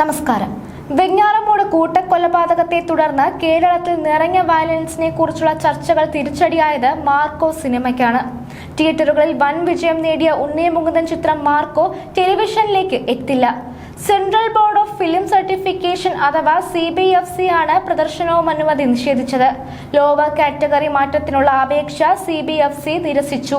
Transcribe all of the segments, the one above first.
നമസ്കാരം. വെഞ്ഞാറമൂട് കൂട്ടക്കൊലപാതകത്തെ തുടർന്ന് കേരളത്തിൽ നിറഞ്ഞ വയലൻസിനെ കുറിച്ചുള്ള ചർച്ചകൾ തിരിച്ചടിയായത് മാർക്കോ സിനിമയ്ക്കാണ്. തിയേറ്ററുകളിൽ വൻ വിജയം നേടിയ ഉണ്ണിയമുകുന്ദൻ ചിത്രം മാർക്കോ ടെലിവിഷനിലേക്ക് എത്തില്ല. Central board of film certification അഥവാ സി ബി എഫ് സി ആണ് പ്രദർശനവും അനുമതി നിഷേധിച്ചത്. ലോവർ കാറ്റഗറി മാറ്റത്തിനുള്ള അപേക്ഷ സി ബി എഫ് സി നിരസിച്ചു.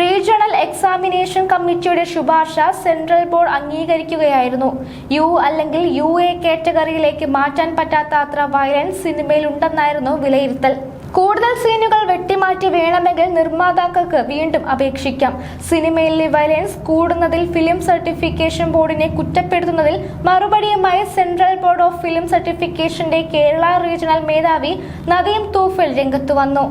റീജിയണൽ എക്സാമിനേഷൻ കമ്മിറ്റിയുടെ ശുപാർശ സെൻട്രൽ ബോർഡ് അംഗീകരിക്കുകയായിരുന്നു. യു അല്ലെങ്കിൽ യു എ കാറ്റഗറിയിലേക്ക് മാറ്റാൻ പറ്റാത്ത അത്ര വയലൻസ് സിനിമയിൽ ഉണ്ടെന്നായിരുന്നു വിലയിരുത്തൽ. കൂടുതൽ സീനുകൾ വെട്ടിമാറ്റി വേണമെങ്കിൽ നിർമ്മാതാക്കൾക്ക് വീണ്ടും അപേക്ഷിക്കാം. സിനിമയിലെ വയലൻസ് കൂടുന്നതിൽ ഫിലിം സർട്ടിഫിക്കേഷൻ ബോർഡിനെ കുറ്റപ്പെടുത്തുന്നതിൽ മറുപടിയുമായി സെൻട്രൽ ബോർഡ് ഓഫ് ഫിലിം സർട്ടിഫിക്കേഷന്റെ കേരള റീജിയണൽ മേധാവി നദീം തൂഫൽ രംഗത്ത് വന്നു.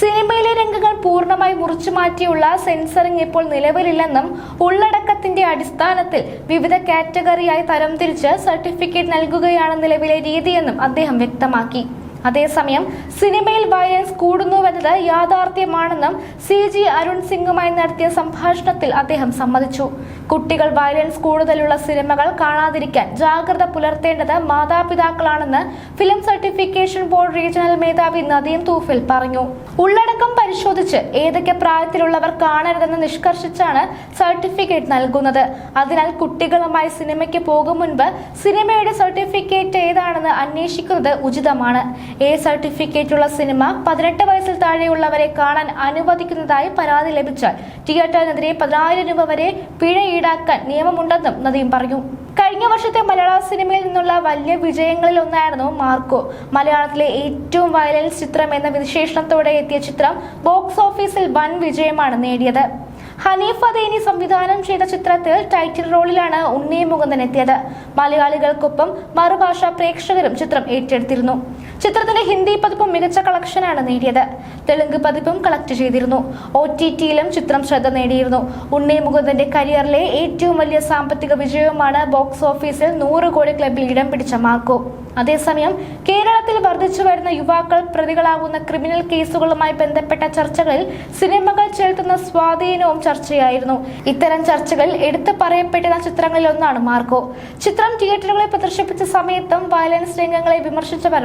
സിനിമയിലെ രംഗങ്ങൾ പൂർണമായി മുറിച്ചു മാറ്റിയുള്ള സെൻസറിംഗ് ഇപ്പോൾ നിലവിലില്ലെന്നും ഉള്ളടക്കത്തിന്റെ അടിസ്ഥാനത്തിൽ വിവിധ കാറ്റഗറിയായി തരംതിരിച്ച് സർട്ടിഫിക്കറ്റ് നൽകുകയാണ് നിലവിലെ രീതിയെന്നും അദ്ദേഹം വ്യക്തമാക്കി. അതേസമയം സിനിമയിൽ വയലൻസ് കൂടുന്നുവെന്നത് യാഥാർത്ഥ്യമാണെന്നും സി ജി അരുൺ സിംഗുമായി നടത്തിയ സംഭാഷണത്തിൽ അദ്ദേഹം സമ്മതിച്ചു. കുട്ടികൾ വയലൻസ് കൂടുതലുള്ള സിനിമകൾ കാണാതിരിക്കാൻ ജാഗ്രത പുലർത്തേണ്ടത് മാതാപിതാക്കളാണെന്ന് ഫിലിം സർട്ടിഫിക്കേഷൻ ബോർഡ് റീജിയണൽ മേധാവി നദീം തൂഫിൽ പറഞ്ഞു. ഉള്ളടക്കം പരിശോധിച്ച് ഏതൊക്കെ പ്രായത്തിലുള്ളവർ കാണരുതെന്ന് നിഷ്കർഷിച്ചാണ് സർട്ടിഫിക്കറ്റ് നൽകുന്നത്. അതിനാൽ കുട്ടികളുമായി സിനിമയ്ക്ക് പോകും മുൻപ് സിനിമയുടെ സർട്ടിഫിക്കറ്റ് ഏതാണെന്ന് അന്വേഷിക്കുന്നത് ഉചിതമാണ്. എ സർട്ടിഫിക്കറ്റ് ഉള്ള സിനിമ പതിനെട്ട് വയസ്സിൽ താഴെയുള്ളവരെ കാണാൻ അനുവദിക്കുന്നതായി പരാതി ലഭിച്ചാൽ തിയേറ്ററിനെതിരെ പതിനായിരം രൂപ വരെ പിഴ ഈടാക്കാൻ നിയമമുണ്ടെന്നും നദീം പറഞ്ഞു. കഴിഞ്ഞ വർഷത്തെ മലയാള സിനിമയിൽ നിന്നുള്ള വലിയ വിജയങ്ങളിൽ ഒന്നായിരുന്നു മാർക്കോ. മലയാളത്തിലെ ഏറ്റവും വയലൻസ് ചിത്രം എന്ന വിശേഷണത്തോടെ എത്തിയ ചിത്രം ബോക്സ് ഓഫീസിൽ വൻ വിജയമാണ് നേടിയത്. ഹനീഫ് അദേനി സംവിധാനം ചെയ്ത ചിത്രത്തിൽ ടൈറ്റിൽ റോളിലാണ് ഉണ്ണി മുകുന്ദൻ എത്തിയത്. മലയാളികൾക്കൊപ്പം മറുഭാഷാ പ്രേക്ഷകരും ചിത്രം ഏറ്റെടുത്തിരുന്നു. ചിത്രത്തിന്റെ ഹിന്ദി പതിപ്പും മികച്ച കളക്ഷനാണ് നേടിയത്. തെലുങ്ക് പതിപ്പും കളക്ട് ചെയ്തിരുന്നു. ഒ ടി ടിയിലും ചിത്രം ശ്രദ്ധ നേടിയിരുന്നു. ഉണ്ണി മുകുന്ദന്റെ കരിയറിലെ ഏറ്റവും വലിയ സാമ്പത്തിക വിജയവുമാണ് ബോക്സ് ഓഫീസിൽ നൂറ് കോടി ക്ലബിൽ ഇടം പിടിച്ച മാർക്കോ. അതേസമയം കേരളത്തിൽ വർദ്ധിച്ചു വരുന്ന യുവാക്കൾ പ്രതികളാകുന്ന ക്രിമിനൽ കേസുകളുമായി ബന്ധപ്പെട്ട ചർച്ചകളിൽ സിനിമകൾ ചെലുത്തുന്ന സ്വാധീനവും ചർച്ചയായിരുന്നു. ഇത്തരം ചർച്ചകൾ എടുത്തു പറയപ്പെട്ടിരുന്ന ചിത്രങ്ങളിൽ ഒന്നാണ് മാർക്കോ. ചിത്രം തിയേറ്ററുകളിൽ പ്രദർശിപ്പിച്ച സമയത്തും വയലൻസ് രംഗങ്ങളെ വിമർശിച്ചവർ